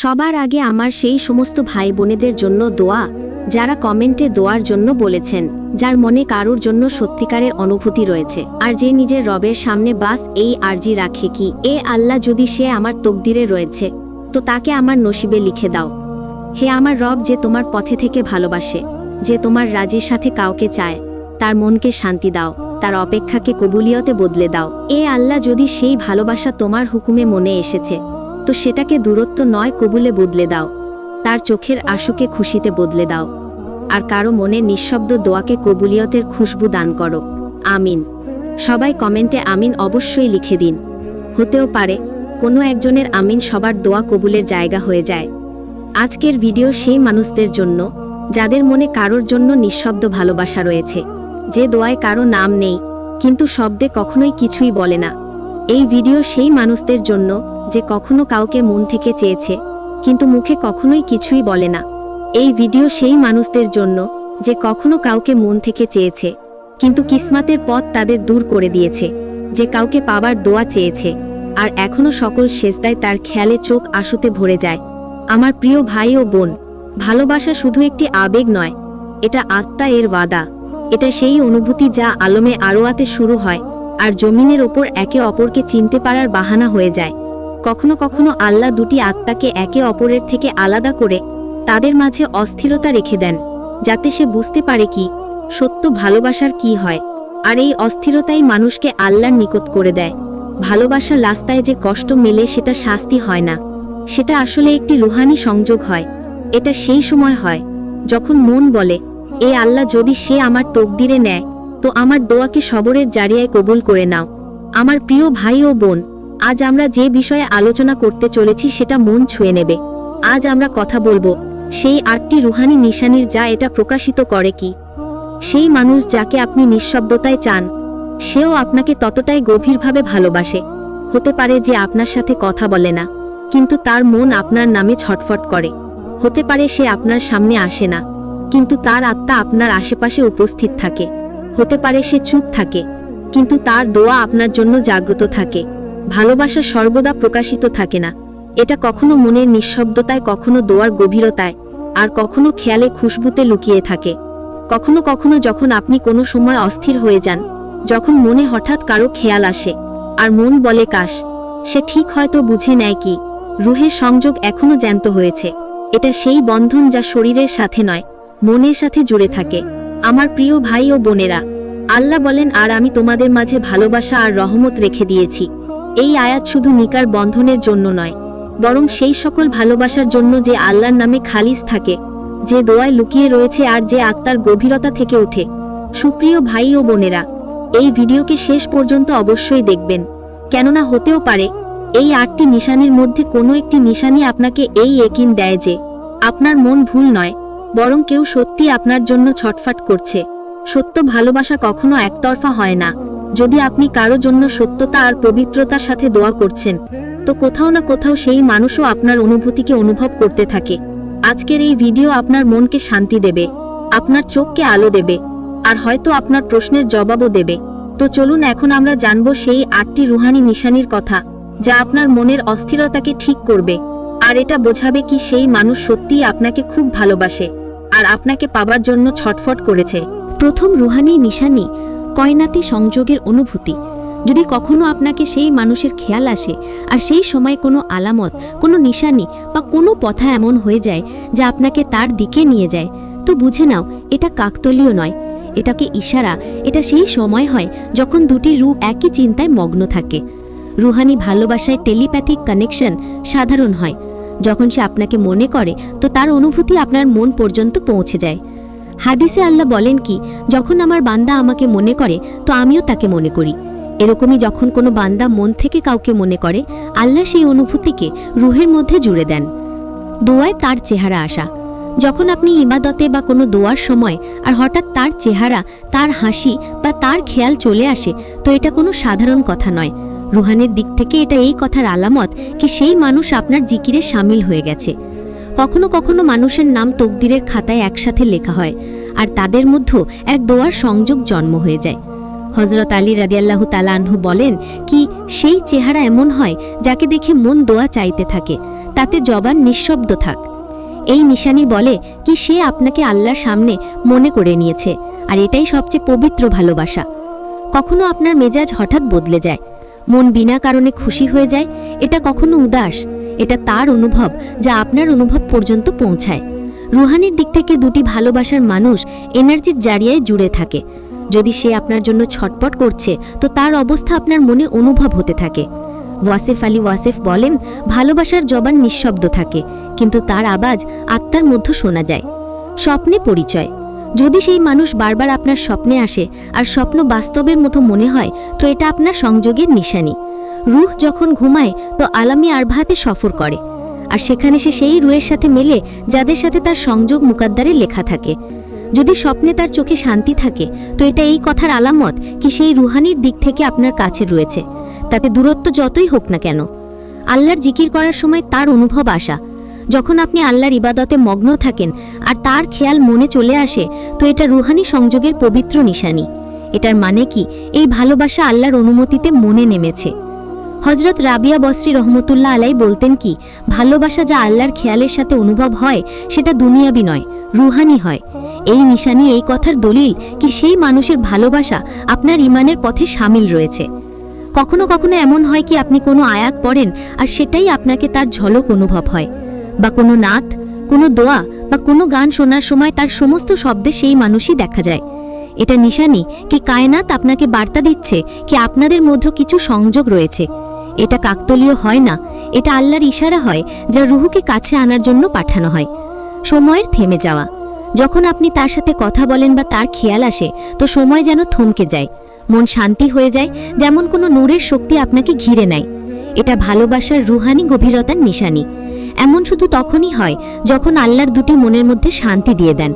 সবার আগে আমার সেই সমস্ত ভাই বোনেদের জন্য দোয়া, যারা কমেন্টে দোয়ার জন্য বলেছেন, যার মনে কারুর জন্য সত্যিকারের অনুভূতি রয়েছে। আর যে নিজের রবের সামনে বাস এই আর্জি রাখে কি? এ আল্লাহ যদি সে আমার তকদিরে রয়েছে, তো তাকে আমার নসিবে লিখে দাও। হে আমার রব যে তোমার পথে থেকে ভালোবাসে, যে তোমার রাজির সাথে কাউকে চায়, তার মনকে শান্তি দাও, তার অপেক্ষাকে কবুলিয়তে বদলে দাও। এ আল্লাহ যদি সেই ভালোবাসা তোমার হুকুমে মনে এসেছে তো সেটাকে দূরত্ব নয় কবুলে বদলে দাও। তার চোখের আশুকে খুশিতে বদলে দাও। আর কারও মনে নিঃশব্দ দোয়াকে কবুলিয়তের খুশবু দান করো। আমিন। সবাই কমেন্টে আমিন অবশ্যই লিখে দিন। হতেও পারে, কোনো একজনের আমিন সবার দোয়া কবুলের জায়গা হয়ে যায়। আজকের ভিডিও সেই মানুষদের জন্য, যাদের মনে কারোর জন্য নিঃশব্দ ভালোবাসা রয়েছে। যে দোয়ায় কারও নাম নেই, কিন্তু শব্দে কখনোই কিছুই বলে না। এই ভিডিও সেই মানুষদের জন্য যে কখনো কাউকে মন থেকে চেয়েছে, কিন্তু মুখে কখনোই কিছুই বলে না। এই ভিডিও সেই মানুষদের জন্য যে কখনো কাউকে মন থেকে চেয়েছে, কিন্তু কিসমাতের পথ তাদের দূর করে দিয়েছে, যে কাউকে পাবার দোয়া চেয়েছে। আর এখনও সকল সেজদায় তার খেয়ালে চোখ আশুতে ভরে যায়। আমার প্রিয় ভাই ও বোন, ভালোবাসা শুধু একটি আবেগ নয়, এটা আত্মা এর ওয়াদা। এটা সেই অনুভূতি যা আলমে আরোয়াতে শুরু হয়। আর জমিনের ওপর একে অপরকে চিনতে পারার বাহানা হয়ে যায়। কখনো কখনো আল্লাহ দুটি আত্মাকে একে অপরের থেকে আলাদা করে তাদের মাঝে অস্থিরতা রেখে দেন, যাতে সে বুঝতে পারে কি সত্য ভালোবাসার কি হয়। আর এই অস্থিরতাই মানুষকে আল্লাহর নিকট করে দেয়। ভালোবাসার রাস্তায় যে কষ্ট মেলে সেটা শাস্তি হয় না। সেটা আসলে একটি রুহানি সংযোগ হয়। এটা সেই সময় হয় যখন মন বলে, এ আল্লাহ, যদি সে আমার তকদিরে নেয় তো আমার দোয়াকে সবরের জারিয়ায় কবুল করে নাও। আমার প্রিয় ভাই ও বোন, আজ আমরা যে বিষয়ে আলোচনা করতে চলেছি সেটা মন ছুঁয়ে নেবে। আজ আমরা কথা বলব, সেই আটটি রুহানি নিশানির যা এটা প্রকাশিত করে কি? সেই মানুষ যাকে আপনি নিঃশব্দতায় চান, সেও আপনাকে ততটাই গভীরভাবে ভালোবাসে। হতে পারে যে আপনার সাথে কথা বলে না, কিন্তু তার মন আপনার নামে ছটফট করে। হতে পারে সে আপনার সামনে আসে না, কিন্তু তার আত্মা আপনার আশেপাশে উপস্থিত থাকে। হতে পারে সে চুপ থাকে, কিন্তু তার দোয়া আপনার জন্য জাগ্রত থাকে। ভালোবাসা সর্বদা প্রকাশিত থাকে না। এটা কখনো মনের নিঃশব্দতায়, কখনো দোয়ার গভীরতায়, আর কখনো খেয়ালে খুশবুতে লুকিয়ে থাকে। কখনো কখনো যখন আপনি কোনো সময় অস্থির হয়ে যান, যখন মনে হঠাৎ কারও খেয়াল আসে, আর মন বলে, কাশ, সে ঠিক হয়তো বুঝে নেয় কি? রুহের সংযোগ এখনও জ্যান্ত হয়েছে। এটা সেই বন্ধন যা শরীরের সাথে নয়, মনের সাথে জুড়ে থাকে। আমার প্রিয় ভাই ও বোনেরা, আল্লাহ বলেন, আর আমি তোমাদের মাঝে ভালোবাসা আর রহমত রেখে দিয়েছি। এই আয়াত শুধু নিকার বন্ধনের জন্য নয়, বরং সেই সকল ভালোবাসার জন্য যে আল্লাহর নামে খালিজ থাকে, যে দোয়ায় লুকিয়ে রয়েছে আর যে আত্মার গভীরতা থেকে ওঠে। সুপ্রিয় ভাই ও বোনেরা, এই ভিডিওকে শেষ পর্যন্ত অবশ্যই দেখবেন, কেননা হতেও পারে, এই আটটি নিশানির মধ্যে কোনো একটি নিশানি আপনাকে এই একিন দেয় যে, আপনার মন ভুল নয় বরং কেউ সত্যি আপনার জন্য ছটফট করছে। সত্য ভালোবাসা কখনো একতরফা হয় না। যদি আপনি কারও জন্য সত্যতা আর পবিত্রতার সাথে দোয়া করছেন, তো কোথাও না কোথাও সেই মানুষও আপনার অনুভূতিকে অনুভব করতে থাকে। আজকের এই ভিডিও আপনার মনকে শান্তি দেবে, আপনার চোখকে আলো দেবে, আর হয়তো আপনার প্রশ্নের জবাবও দেবে। তো চলুন এখন আমরা জানব সেই আটটি রুহানি নিশানির কথা, যা আপনার মনের অস্থিরতাকে ঠিক করবে, আর এটা বোঝাবে কি সেই মানুষ সত্যিই আপনাকে খুব ভালোবাসে। আর আপনাকে পাবার জন্য ছটফট করেছে। প্রথম রুহানি, নিশানি, কয়নাতি সংযোগের অনুভূতি। যদি কখনো আপনাকে সেই মানুষের খেয়াল আসে, আর সেই সময় কোনো আলামত, কোনো নিশানি বা কোনো পথা এমন হয়ে যায় যা আপনাকে তার দিকে নিয়ে যায়, তো বুঝে নাও, এটা কাকতলীয় নয়। এটাকে ইশারা, এটা সেই সময় হয় যখন দুটি রূপ একই চিন্তায় মগ্ন থাকে। রুহানি ভালোবাসায় টেলিপ্যাথিক কানেকশন সাধারণ হয়। যখন সে আপনাকে মনে করে, তো তার অনুভূতি আপনার মন পর্যন্ত পৌঁছে যায়। হাদিসে আল্লাহ বলেন কি, যখন আমার বান্দা আমাকে মনে করে, তো আমিও তাকে মনে করি। এরকমই যখন কোনো বান্দা মন থেকে কাউকে মনে করে, আল্লাহ সেই অনুভূতিকে রুহের মধ্যে জুড়ে দেন। দোয়ায় তার চেহারা আসা। যখন আপনি ইবাদতে বা কোনো দোয়ার সময়, আর হঠাৎ তার চেহারা, তার হাসি বা তার খেয়াল চলে আসে, তো এটা কোনো সাধারণ কথা নয়। রুহানের দিক থেকে এটা এই কথার আলামত কি সেই মানুষ আপনার জিকিরে সামিল হয়ে গেছে। কখনো কখনো মানুষের নাম তকদিরের খাতায় একসাথে লেখা হয়, আর তাদের মধ্যেও এক দোয়ার সংযোগ জন্ম হয়ে যায়। হজরত আলী রাদিয়াল্লাহু তালানহু বলেন, কি সেই চেহারা এমন হয় যাকে দেখে মন দোয়া চাইতে থাকে, তাতে জবান নিঃশব্দ থাক। এই নিশানি বলে কি সে আপনাকে আল্লাহর সামনে মনে করে নিয়েছে, আর এটাই সবচেয়ে পবিত্র ভালোবাসা। কখনো আপনার মেজাজ হঠাৎ বদলে যায় মন বিনা কারণে খুশি হয়ে যায়, এটা কখনো উদাস, এটা তার অনুভব যা আপনার অনুভব পর্যন্ত পৌঁছায়। রুহানির দিক থেকে দুটি ভালোবাসার মানুষ এনার্জির জারিয়ায় জুড়ে থাকে। যদি সে আপনার জন্য ছটপট করছে, তো তার অবস্থা আপনার মনে অনুভব হতে থাকে। ওয়াসেফ আলী ওয়াসেফ বলেন, ভালোবাসার জবান নিঃশব্দ থাকে, কিন্তু তার আওয়াজ আত্মার মধ্যে শোনা যায়। স্বপ্নে পরিচয়। যদি সেই মানুষ বারবার আপনার স্বপ্নে আসে আর স্বপ্ন বাস্তবের মতো মনে হয়, তো এটা আপনার সংযোগের নিশানি। রুহ যখন ঘুমায়, তো আলামি আরভাতে সফর করে। আর সেখানে সে সেই রুয়ের সাথে মেলে, যাদের সাথে তার সংযোগ মুকাদ্দারে লেখা থাকে। যদি স্বপ্নে তার চোখে শান্তি থাকে, তো এটা এই কথার আলামত কি সেই রুহানির দিক থেকে আপনার কাছে রয়েছে। তাতে দূরত্ব যতই হোক না কেন। আল্লাহর জিকির করার সময় তার অনুভব আসা যখন আপনি আল্লাহর ইবাদতে মগ্ন থাকেন আর তার খেয়াল মনে চলে আসে, তো এটা রুহানি সংযোগের পবিত্র নিশানি। এটার মানে কি? এই ভালোবাসা আল্লাহর অনুমতিতে মনে নেমেছে। হজরত রাবিয়া বসরি রহমতুল্লাহ আলাই বলতেন কি, ভালোবাসা যা আল্লাহর খেয়ালের সাথে অনুভব হয়, সেটা দুনিয়াবি নয়, রুহানি হয়। এই নিশানি, এই কথার দলিল কি সেই মানুষের ভালোবাসা আপনার ইমানের পথে সামিল রয়েছে? কখনো কখনো এমন হয় কি আপনি কোনো আয়াত পড়েন আর সেটাই আপনাকে তার ঝলক অনুভব হয়। বা কোনো নাথ কোনো দোয়া বা কোনো গান শোনার সময় তার সমস্ত শব্দে সেই মানুষই দেখা যায়। এটা নিশানি কি কায়নাত আপনাকে বার্তা দিচ্ছে কি আপনাদের মধ্যে কিছু সংযোগ রয়েছে। এটা কাকতলীয় হয় না, এটা আল্লাহর ইশারা হয় যা রুহুকে কাছে আনার জন্য পাঠানো হয়। সময়ের থেমে যাওয়া। যখন আপনি তার সাথে কথা বলেন বা তার খেয়াল আসে, তো সময় যেন থমকে যায়। মন শান্তি হয়ে যায়, যেমন কোনো নূরের শক্তি আপনাকে ঘিরে নেয়। এটা ভালোবাসার রুহানি গভীরতার নিশানি। এমন শুধু তখনই হয় যখন আল্লাহর দুটি মনের মধ্যে শান্তি দিয়ে দেন।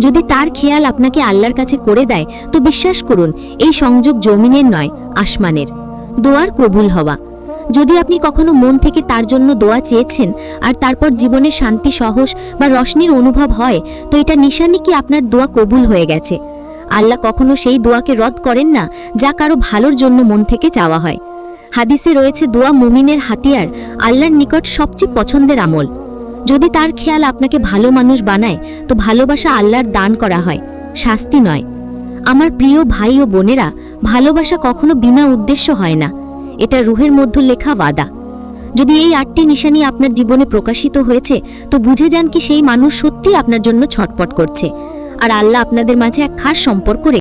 যদি তার খেয়াল আপনাকে আল্লাহর কাছে করে দেয়, তো বিশ্বাস করুন, এই সংযোগ জমিনের নয়, আসমানের। দোয়ার কবুল হওয়া। যদি আপনি কখনো মন থেকে তার জন্য দোয়া চেয়েছেন আর তারপর জীবনে শান্তি সহজ বা রশনির অনুভব হয়, তো এটা নিশানি কি আপনার দোয়া কবুল হয়ে গেছে? আল্লাহ কখনো সেই দোয়াকে রদ করেন না, যা কারও ভালোর জন্য মন থেকে চাওয়া হয়। হাদিসে রয়েছে দোয়া মুমিনের হাতিয়ার, আল্লাহর নিকট সবচেয়ে পছন্দের আমল। যদি তার খেয়াল আপনাকে ভালো মানুষ বানায়, তো ভালোবাসা আল্লাহর দান করা হয়, শাস্তি নয়। আমার প্রিয় ভাই ও বোনেরা, ভালোবাসা কখনো বিনা উদ্দেশ্য হয় না। এটা রুহের মধ্যে লেখা ওয়াদা। যদি এই আটটি নিশানি আপনার জীবনে প্রকাশিত হয়েছে, তো বুঝে যান কি সেই মানুষ সত্যি আপনার জন্য ছটপট করছে। আর আল্লাহ আপনাদের মাঝে এক খাস সম্পর্ক